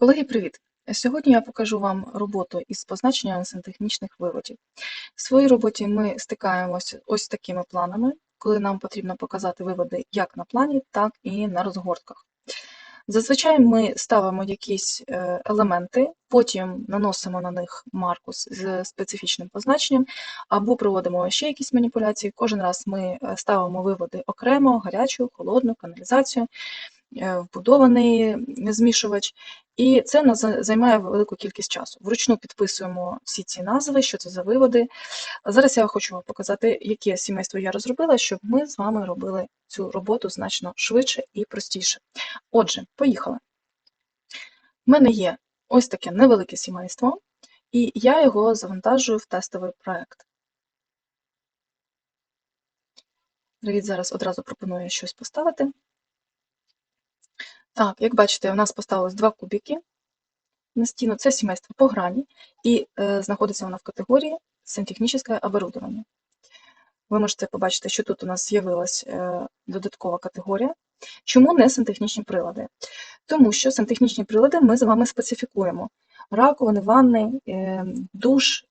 Колеги, привіт! Сьогодні я покажу вам роботу із позначенням сантехнічних виводів. В своїй роботі ми стикаємося ось такими планами, коли нам потрібно показати виводи як на плані, так і на розгортках. Зазвичай ми ставимо якісь е, елементи, потім наносимо на них марку з- специфічним позначенням, або проводимо ще якісь маніпуляції. Кожен раз ми е, ставимо виводи окремо, гарячу, холодну, каналізацію, вбудований змішувач. І це нас займає велику кількість часу. Вручну підписуємо всі ці назви, що це за виводи. Зараз я хочу вам показати, яке сімейство я розробила, щоб ми з вами робили цю роботу значно швидше і простіше. Отже, поїхали. У мене є ось таке невелике сімейство, і я його завантажую в тестовий проект. Привіт, зараз одразу пропоную щось поставити. Так, як бачите, у нас поставилось два кубики на стіну. Це сімейство по грані, і е, знаходиться вона в категорії сантехнічне оборудование. Ви можете побачити, що тут у нас з'явилась е, додаткова категорія. Чому не сантехнічні прилади? Тому що сантехнічні прилади ми з вами специфікуємо. Раковини, ванни, е, душ,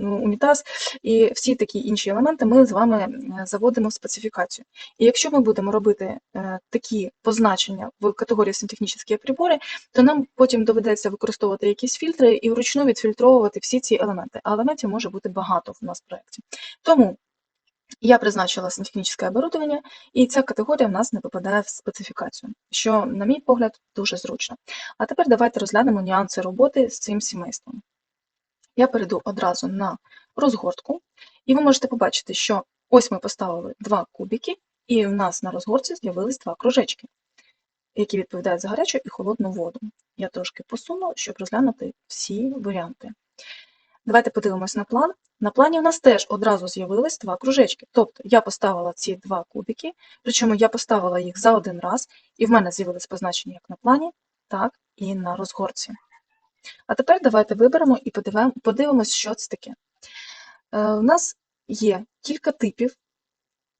унітаз і всі такі інші елементи ми з вами е, заводимо в специфікацію. І якщо ми будемо робити е, такі позначення в категорії сантехнічні прибори, то нам потім доведеться використовувати якісь фільтри і вручну відфільтровувати всі ці елементи. А елементів може бути багато в нас в проєкті. Тому я призначила сантехнічне оборудовання, і ця категорія в нас не попадає в специфікацію, що, на мій погляд, дуже зручно. А тепер давайте розглянемо нюанси роботи з цим сімейством. Я перейду одразу на розгортку, і ви можете побачити, що ось ми поставили два кубики, і в нас на розгортці з'явились два кружечки, які відповідають за гарячу і холодну воду. Я трошки посуну, щоб розглянути всі варіанти. Давайте подивимось на план. На плані у нас теж одразу з'явились два кружечки. Тобто я поставила ці два кубики, причому я поставила їх за один раз, і в мене з'явились позначення як на плані, так і на розгорці. А тепер давайте виберемо і подивимось, що це таке. Е, У нас є кілька типів,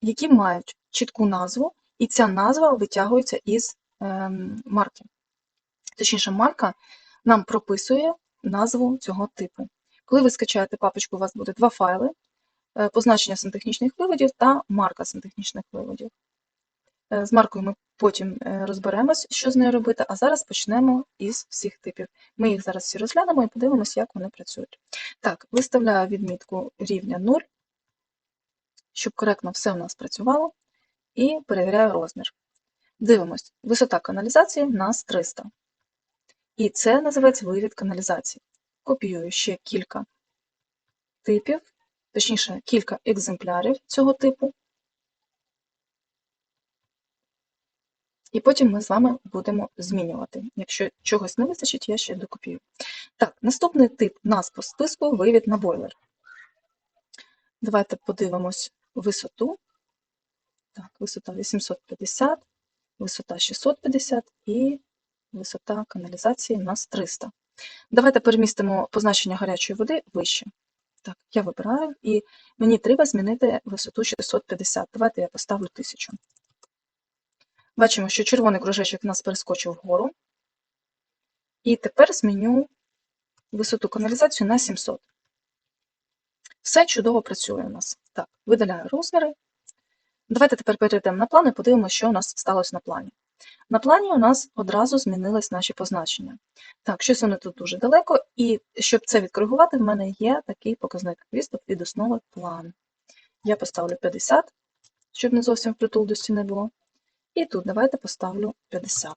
які мають чітку назву, і ця назва витягується із ем, марки. Точніше, марка нам прописує назву цього типу. Коли ви скачаєте папочку, у вас буде два файли: е, позначення сантехнічних виводів та марка сантехнічних виводів. Е, З маркою ми потім е, розберемось, що з нею робити, а зараз почнемо із всіх типів. Ми їх зараз всі розглянемо і подивимося, як вони працюють. Так, виставляю відмітку рівня 0, щоб коректно все у нас працювало, і перевіряю розмір. Дивимось, висота каналізації в нас 300. І це називається вивід каналізації. Копіюю ще кілька типів, точніше, кілька екземплярів цього типу. І потім ми з вами будемо змінювати. Якщо чогось не вистачить, я ще докопію. Так, наступний тип нас по списку вивід на бойлер. Давайте подивимось висоту. Так, висота 850, висота 650 і висота каналізації у нас 300. Давайте перемістимо позначення гарячої води вище. Так, я вибираю, і мені треба змінити висоту 650. Давайте я поставлю 1000. Бачимо, що червоний кружечок у нас перескочив вгору. І тепер зміню висоту каналізацію на 700. Все чудово працює у нас. Так, видаляю розміри. Давайте тепер перейдемо на план і подивимося, що у нас сталося на плані. На плані у нас одразу змінились наші позначення. Так, щось воно тут дуже далеко, і щоб це відкоригувати, в мене є такий показник відступ від основи план. Я поставлю 50, щоб не зовсім впритул до стіни було. І тут давайте поставлю 50.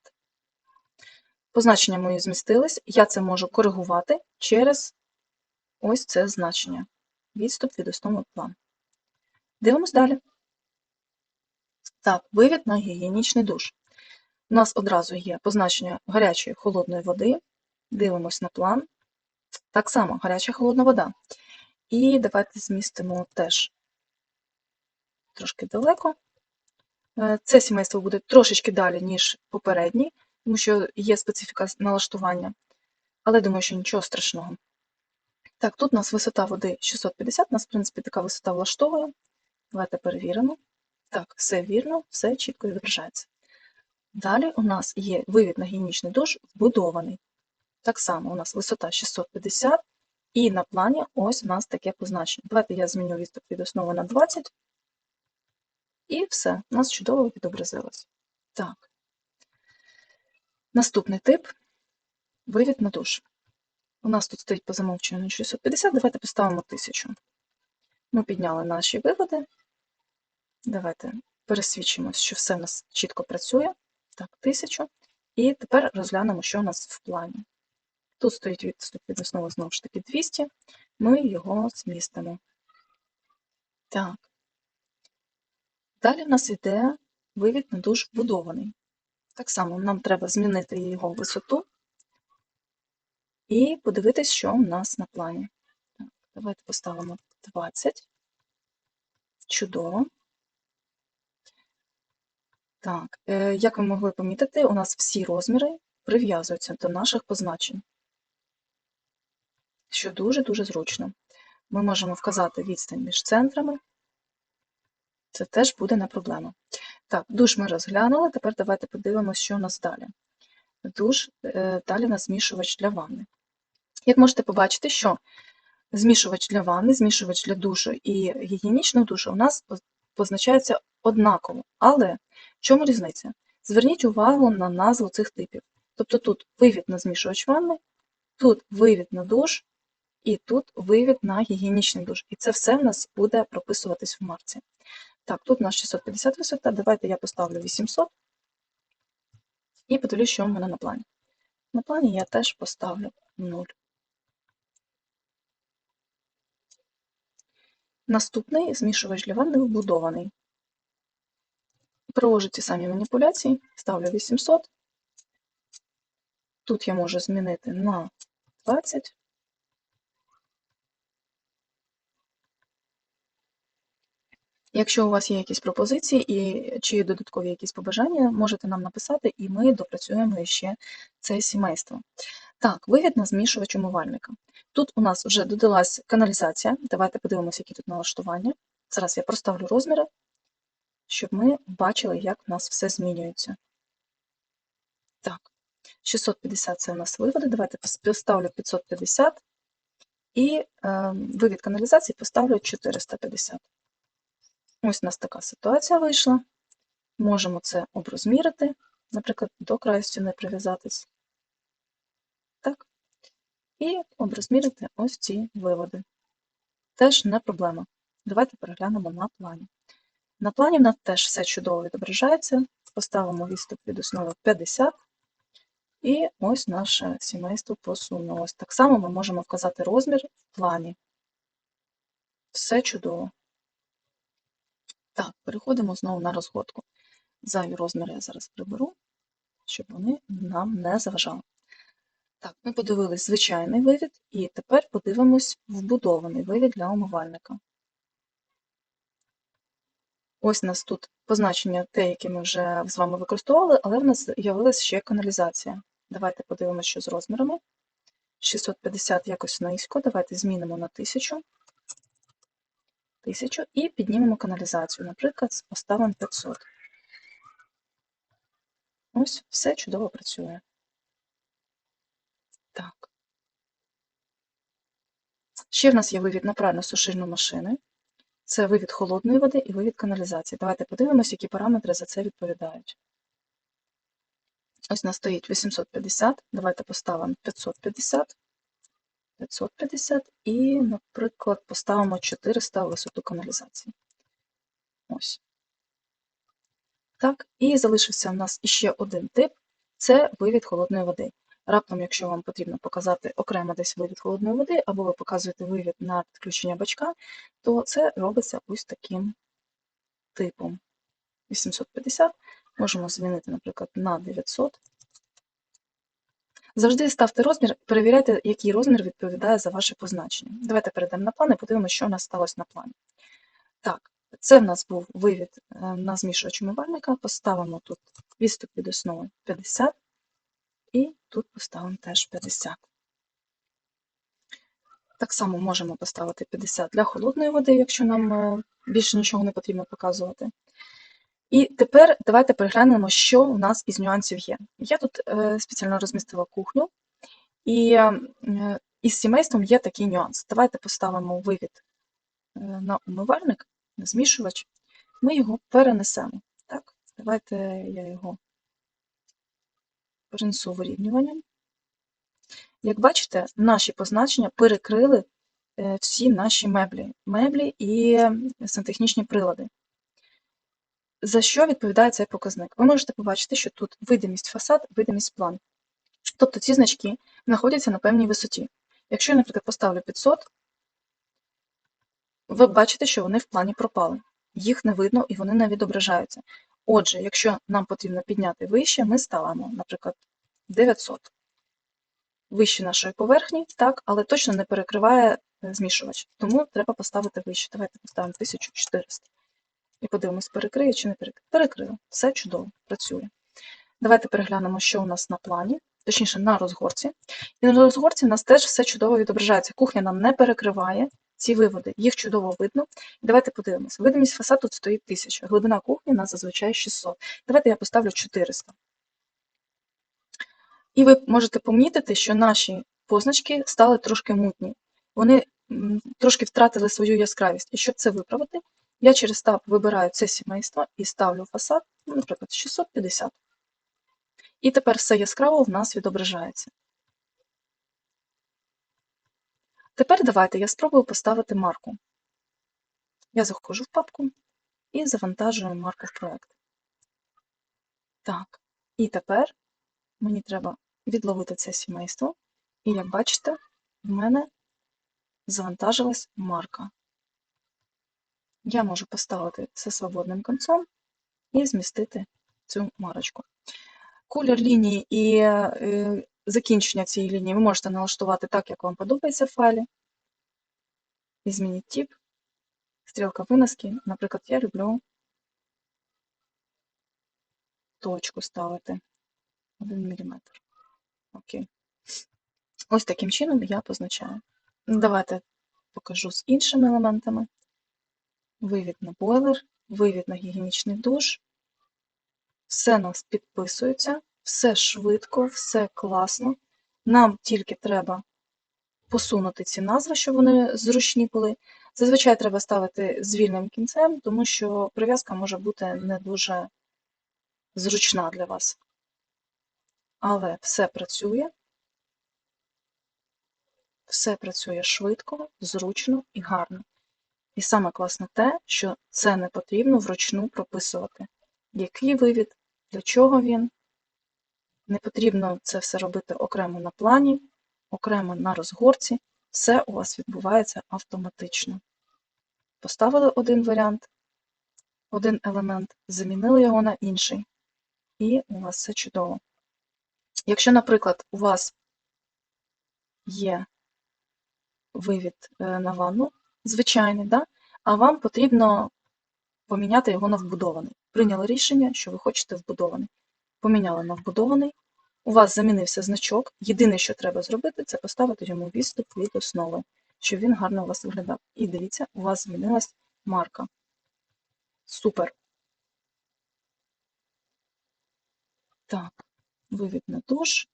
Позначення мої змістились, я це можу коригувати через ось це значення. Відступ від основи план. Дивимось далі. Так, вивід на гігієнічний душ. У нас одразу є позначення гарячої холодної води. Дивимось на план. Так само гаряча холодна вода. І давайте змістимо теж трошки далеко. Е, Це сімейство буде трошечки далі, ніж попередній, тому що є специфіка налаштування, але думаю, що нічого страшного. Так, тут у нас висота води 650, у нас, в принципі, така висота влаштовує. Давайте перевіримо. Так, все вірно, все чітко відображається. Далі у нас є вивід на гігієнічний душ вбудований. Так само у нас висота 650, і на плані ось у нас таке позначення. Давайте я зміню відступ від основи на 20, і все, у нас чудово відобразилось. Так. Наступний тип вивід на душ. У нас тут стоїть по замовченню 650, давайте поставимо 1000. Ми підняли наші виводи. Давайте пересвідчимось, що все у нас чітко працює. Так, 1000. І тепер розглянемо, що у нас в плані. Тут стоїть відступ від основи знову ж таки 200, ми його змістимо. Так. Далі в нас йде вивід на душ вбудований. Так само нам треба змінити його висоту і подивитись, що у нас на плані. Так, давайте поставимо 20. Чудово. Так, е, як ви могли помітити, у нас всі розміри прив'язуються до наших позначень, що дуже-дуже зручно. Ми можемо вказати відстань між центрами. Це теж буде не проблема. Так, душ ми розглянули, тепер давайте подивимося, що у нас далі. Душ, е, далі у нас змішувач для ванни. Як можете побачити, що змішувач для ванни, змішувач для душу і гігієнічного душу у нас позначаються однаково. Але в чому різниця? Зверніть увагу на назву цих типів. Тобто тут вивід на змішувач ванни, тут вивід на душ, і тут вивід на гігієнічний душ. І це все в нас буде прописуватись в марці. Так, тут у нас 650 висота, давайте я поставлю 800 і подивлюсь, що в мене на плані. На плані я теж поставлю 0. Наступний змішувач для ванни вбудований. Провожу ті самі маніпуляції, ставлю 800. Тут я можу змінити на 20. Якщо у вас є якісь пропозиції і чи додаткові якісь побажання, можете нам написати, і ми допрацюємо ще це сімейство. Так, вигідно змішувач умивальника. Тут у нас вже додалась каналізація. Давайте подивимося, які тут налаштування. Зараз я проставлю розміри, щоб ми бачили, як у нас все змінюється. Так, 650 це у нас виводи. Давайте поставлю 550 і е, вивід каналізації поставлю 450. Ось у нас така ситуація вийшла. Можемо це оброзмірити, наприклад, до краю стіни прив'язатись. Так. І оброзмірити ось ці виводи. Теж не проблема. Давайте переглянемо на плані. На плані в нас теж все чудово відображається. Поставимо відступ від основи 50. І ось наше сімейство посунулось. Так само ми можемо вказати розмір в плані. Все чудово. Так, переходимо знову на розгодку. Зайві розміри я зараз приберу, щоб вони нам не заважали. Так, ми подивились звичайний вивід, і тепер подивимось вбудований вивід для умивальника. Ось у нас тут позначення те, яке ми вже з вами використовували, але в нас з'явилася ще каналізація. Давайте подивимося, що з розмірами. 650 якось низько, давайте змінимо на 1000. 1000 і піднімемо каналізацію, наприклад, поставимо 500. Ось, все чудово працює. Так. Ще в нас є вивід на прально-сушильну машини. Це вивід холодної води і вивід каналізації. Давайте подивимося, які параметри за це відповідають. Ось у нас стоїть 850, давайте поставимо 550, 550 і, наприклад, поставимо 400 висоту каналізації. Ось. Так, і залишився у нас іще один тип це вивід холодної води. Раптом, якщо вам потрібно показати окремо десь вивід холодної води, або ви показуєте вивід на підключення бачка, то це робиться ось таким типом. 850 можемо змінити, наприклад, на 900. Завжди ставте розмір, перевіряйте, який розмір відповідає за ваше позначення. Давайте перейдемо на план і подивимося, що у нас сталося на плані. Так, це в нас був вивід е, на змішувач умивальника. Поставимо тут відступ від основи 50, і тут поставимо теж 50. Так само можемо поставити 50 для холодної води, якщо нам е, більше нічого не потрібно показувати. І тепер давайте переглянемо, що у нас із нюансів є. Я тут е, спеціально розмістила кухню, і е, із сімейством є такий нюанс. Давайте поставимо вивід е, на умивальник, на змішувач. Ми його перенесемо. Так, давайте я його перенесу вирівнюванням. Як бачите, наші позначення перекрили всі наші меблі, меблі і сантехнічні прилади. За що відповідає цей показник? Ви можете побачити, що тут видимість фасад, видимість план. Тобто ці значки знаходяться на певній висоті. Якщо я, наприклад, поставлю 500, ви бачите, що вони в плані пропали. Їх не видно і вони не відображаються. Отже, якщо нам потрібно підняти вище, ми ставимо, наприклад, 900. Вище нашої поверхні, так, але точно не перекриває е, змішувач. Тому треба поставити вище. Давайте поставимо 1400. І подивимось, перекриє чи не перекриє. Перекрило. Все чудово, працює. Давайте переглянемо, що у нас на плані, точніше на розгорці. І на розгорці в нас теж все чудово відображається. Кухня нам не перекриває ці виводи, їх чудово видно. І давайте подивимось. Видимість фасаду тут стоїть 1000, глибина кухні у нас зазвичай 600. Давайте я поставлю 400. І ви можете помітити, що наші позначки стали трошки мутні. Вони трошки втратили свою яскравість. І щоб це виправити, я через таб вибираю це сімейство і ставлю фасад, ну, наприклад, 650. І тепер все яскраво в нас відображається. Тепер давайте я спробую поставити марку. Я заходжу в папку і завантажую марку в проект. Так, і тепер мені треба відловити це сімейство, і як бачите, в мене завантажилась марка. Я можу поставити це свободним концом і змістити цю марочку. Колір лінії і е, закінчення цієї лінії ви можете налаштувати так, як вам подобається в файлі. І змініть тип, стрілка виноски. Наприклад, я люблю точку ставити 1 мм. Окей. Ось таким чином я позначаю. Давайте покажу з іншими елементами. Вивід на бойлер, вивід на гігієнічний душ. Все нас підписується, все швидко, все класно. Нам тільки треба посунути ці назви, щоб вони зручні були. Зазвичай треба ставити з вільним кінцем, тому що прив'язка може бути не дуже зручна для вас. Але все працює, все працює швидко, зручно і гарно. І саме класне те, що це не потрібно вручну прописувати. Який вивід, для чого він. Не потрібно це все робити окремо на плані, окремо на розгорці. Все у вас відбувається автоматично. Поставили один варіант, один елемент, замінили його на інший, і у вас все чудово. Якщо, наприклад, у вас є вивід е, на ванну, звичайний, да? а вам потрібно поміняти його на вбудований. Прийняли рішення, що ви хочете вбудований. Поміняли на вбудований, у вас замінився значок. Єдине, що треба зробити, це поставити йому відступ від основи, щоб він гарно у вас виглядав. І дивіться, у вас змінилась марка. Супер. Так, вивід на душ.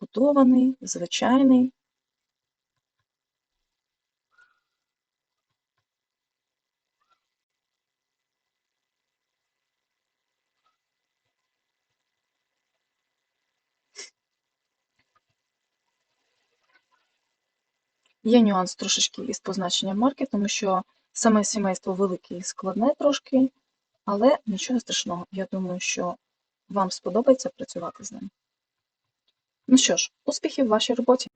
Будований, звичайний. Є нюанс трошечки із позначенням марки, тому що саме сімейство велике і складне трошки, але нічого страшного. Я думаю, що вам сподобається працювати з ним. Ну що ж, успіхів в вашій роботі!